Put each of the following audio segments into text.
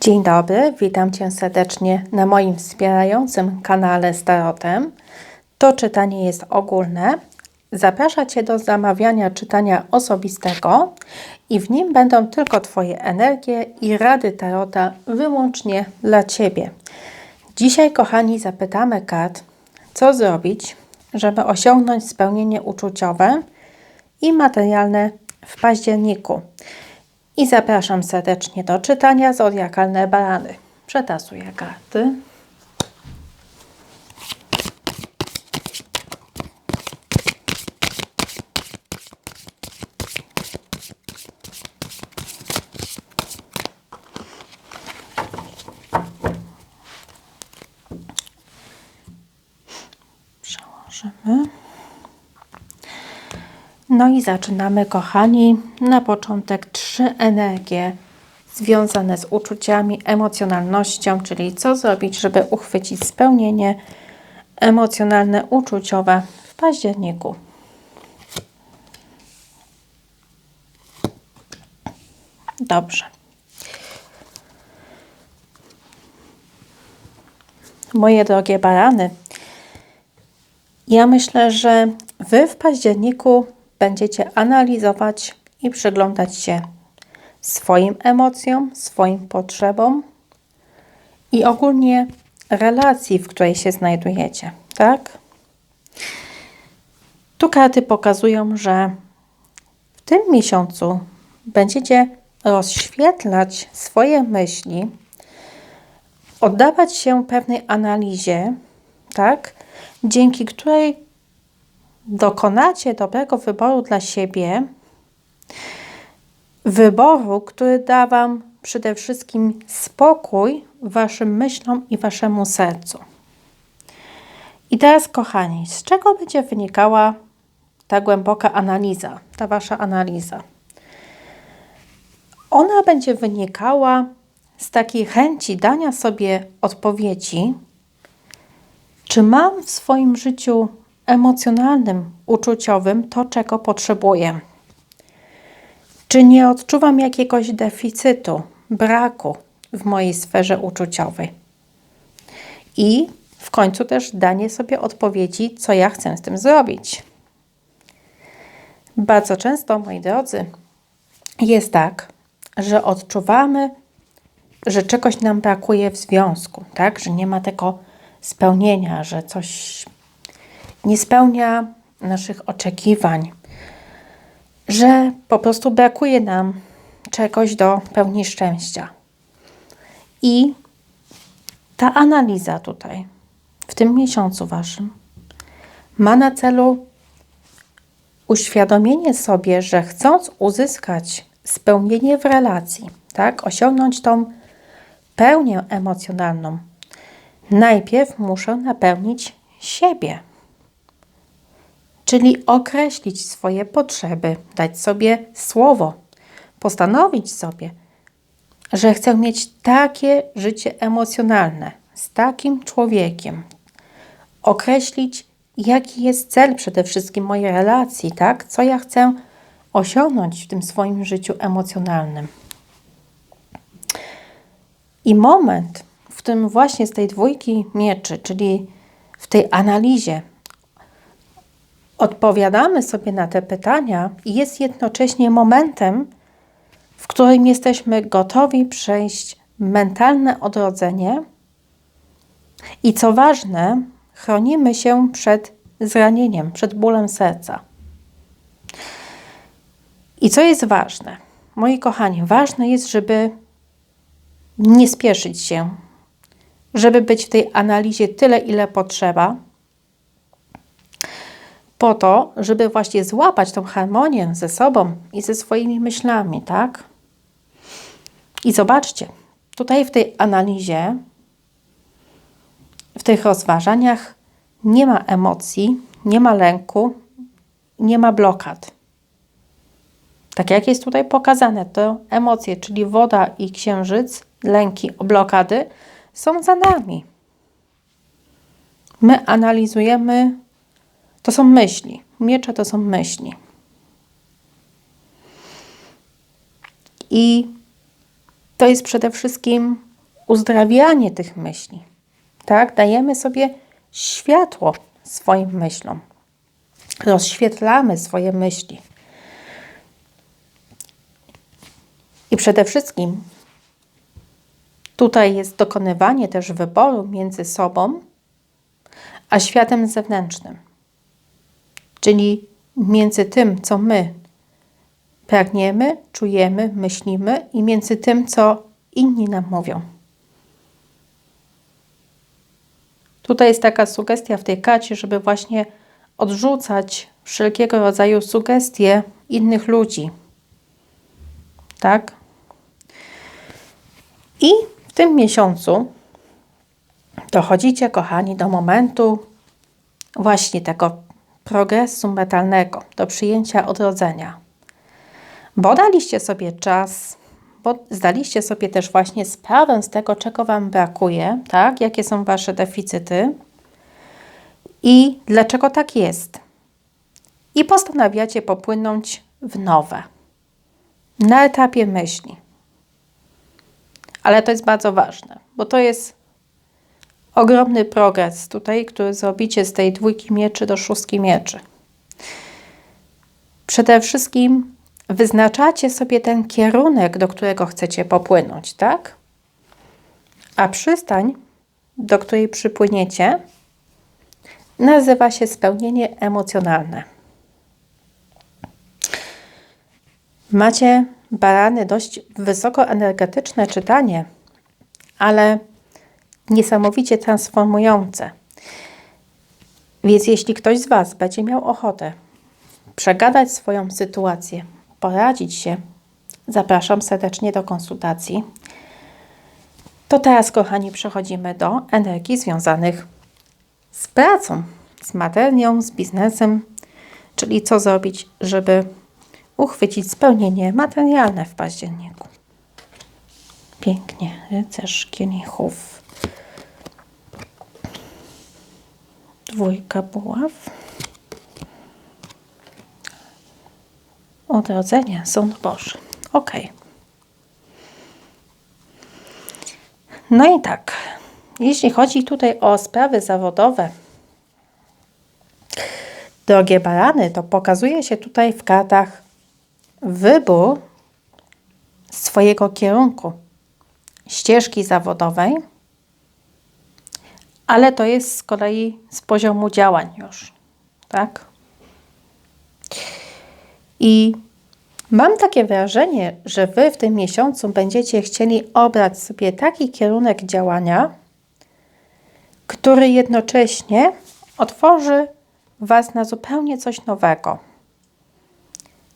Dzień dobry, witam Cię serdecznie na moim wspierającym kanale z Tarotem. To czytanie jest ogólne. Zaprasza Cię do zamawiania czytania osobistego i w nim będą tylko Twoje energie i rady Tarota wyłącznie dla Ciebie. Dzisiaj, kochani, zapytamy kart, co zrobić, żeby osiągnąć spełnienie uczuciowe i materialne w październiku. I zapraszam serdecznie do czytania Zodiakalne Barany. Przetasuję karty. Przełożymy. No i zaczynamy, kochani. Na początek trzy energie związane z uczuciami, emocjonalnością, czyli co zrobić, żeby uchwycić spełnienie emocjonalne, uczuciowe w październiku. Dobrze. Moje drogie barany, ja myślę, że Wy w październiku będziecie analizować i przyglądać się swoim emocjom, swoim potrzebom i ogólnie relacji, w której się znajdujecie, tak? Tu karty pokazują, że w tym miesiącu będziecie rozświetlać swoje myśli, oddawać się pewnej analizie, tak? Dzięki której dokonacie dobrego wyboru dla siebie, wyboru, który da Wam przede wszystkim spokój Waszym myślom i Waszemu sercu. I teraz, kochani, z czego będzie wynikała ta głęboka analiza, ta Wasza analiza? Ona będzie wynikała z takiej chęci dania sobie odpowiedzi, czy mam w swoim życiu emocjonalnym, uczuciowym to, czego potrzebuję. Czy nie odczuwam jakiegoś deficytu, braku w mojej sferze uczuciowej? I w końcu też danie sobie odpowiedzi, co ja chcę z tym zrobić. Bardzo często, moi drodzy, jest tak, że odczuwamy, że czegoś nam brakuje w związku, tak? Że nie ma tego spełnienia, że coś nie spełnia naszych oczekiwań, że po prostu brakuje nam czegoś do pełni szczęścia. I ta analiza tutaj, w tym miesiącu waszym, ma na celu uświadomienie sobie, że chcąc uzyskać spełnienie w relacji, tak, osiągnąć tą pełnię emocjonalną, najpierw muszę napełnić siebie czyli określić swoje potrzeby, dać sobie słowo, postanowić sobie, że chcę mieć takie życie emocjonalne z takim człowiekiem, określić, jaki jest cel przede wszystkim mojej relacji, tak? Co ja chcę osiągnąć w tym swoim życiu emocjonalnym. I moment, w którym właśnie z tej dwójki mieczy, czyli w tej analizie, odpowiadamy sobie na te pytania jest jednocześnie momentem, w którym jesteśmy gotowi przejść mentalne odrodzenie i co ważne, chronimy się przed zranieniem, przed bólem serca. I co jest ważne? Moi kochani, ważne jest, żeby nie spieszyć się, żeby być w tej analizie tyle, ile potrzeba po to, żeby właśnie złapać tą harmonię ze sobą i ze swoimi myślami, tak? I zobaczcie, tutaj w tej analizie, w tych rozważaniach nie ma emocji, nie ma lęku, nie ma blokad. Tak jak jest tutaj pokazane, to emocje, czyli woda i księżyc, lęki, blokady są za nami. My analizujemy to są myśli. Miecze to są myśli. I to jest przede wszystkim uzdrawianie tych myśli. Tak? Dajemy sobie światło swoim myślom. Rozświetlamy swoje myśli. I przede wszystkim tutaj jest dokonywanie też wyboru między sobą a światem zewnętrznym. Czyli między tym, co my pragniemy, czujemy, myślimy i między tym, co inni nam mówią. Tutaj jest taka sugestia w tej karcie, żeby właśnie odrzucać wszelkiego rodzaju sugestie innych ludzi. Tak? I w tym miesiącu dochodzicie, kochani, do momentu właśnie tego progresu metalnego, do przyjęcia odrodzenia. Bo daliście sobie czas, bo zdaliście sobie też właśnie sprawę z tego, czego Wam brakuje, tak? Jakie są Wasze deficyty i dlaczego tak jest. I postanawiacie popłynąć w nowe, na etapie myśli. Ale to jest bardzo ważne, bo to jest ogromny progres tutaj, który zrobicie z tej dwójki mieczy do szóstki mieczy. Przede wszystkim wyznaczacie sobie ten kierunek, do którego chcecie popłynąć, tak? A przystań, do której przypłyniecie, nazywa się spełnienie emocjonalne. Macie barany dość wysokoenergetyczne czytanie, ale niesamowicie transformujące. Więc jeśli ktoś z Was będzie miał ochotę przegadać swoją sytuację, poradzić się, zapraszam serdecznie do konsultacji. To teraz, kochani, przechodzimy do energii związanych z pracą, z materią, z biznesem, czyli co zrobić, żeby uchwycić spełnienie materialne w październiku. Pięknie, rycerz kielichów. Dwójka buław. Odrodzenie, sąd Boży. Ok. No i tak, jeśli chodzi tutaj o sprawy zawodowe, drogie barany, to pokazuje się tutaj w kartach wybór swojego kierunku, ścieżki zawodowej, ale to jest z kolei z poziomu działań już, tak? I mam takie wrażenie, że Wy w tym miesiącu będziecie chcieli obrać sobie taki kierunek działania, który jednocześnie otworzy Was na zupełnie coś nowego.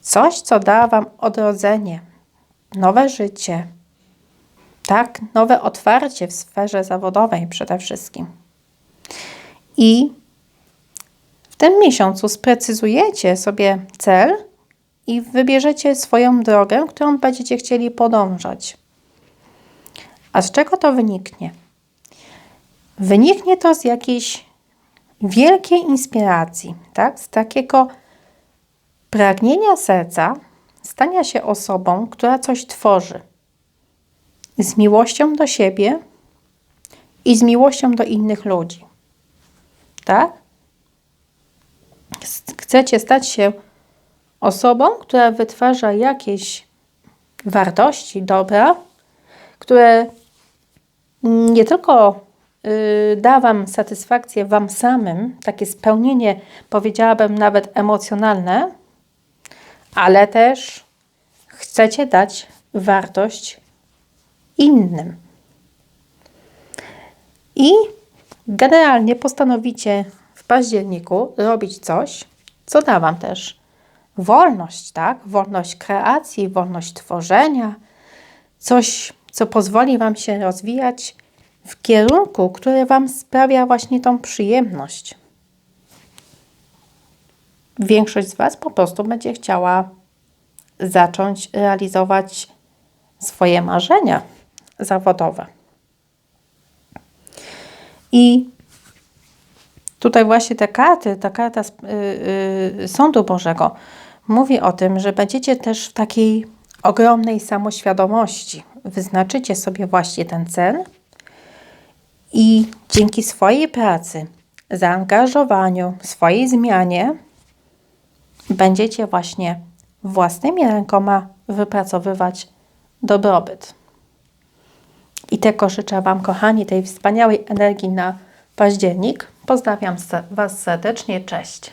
Coś, co da Wam odrodzenie, nowe życie, tak, nowe otwarcie w sferze zawodowej przede wszystkim. I w tym miesiącu sprecyzujecie sobie cel i wybierzecie swoją drogę, którą będziecie chcieli podążać. A z czego to wyniknie? Wyniknie to z jakiejś wielkiej inspiracji, tak? z takiego pragnienia serca stania się osobą, która coś tworzy. Z miłością do siebie i z miłością do innych ludzi. Tak? Chcecie stać się osobą, która wytwarza jakieś wartości, dobra, które nie tylko y, da Wam satysfakcję Wam samym, takie spełnienie, powiedziałabym nawet emocjonalne, ale też chcecie dać wartość innym. I generalnie postanowicie w październiku robić coś, co da Wam też wolność, tak? Wolność kreacji, wolność tworzenia, coś, co pozwoli Wam się rozwijać w kierunku, który Wam sprawia właśnie tą przyjemność. Większość z Was po prostu będzie chciała zacząć realizować swoje marzenia zawodowe. I tutaj właśnie te karty, ta karta yy, yy, Sądu Bożego mówi o tym, że będziecie też w takiej ogromnej samoświadomości wyznaczycie sobie właśnie ten cel i dzięki swojej pracy, zaangażowaniu, swojej zmianie będziecie właśnie własnymi rękoma wypracowywać dobrobyt. I tego życzę Wam, kochani, tej wspaniałej energii na październik. Pozdrawiam Was serdecznie. Cześć.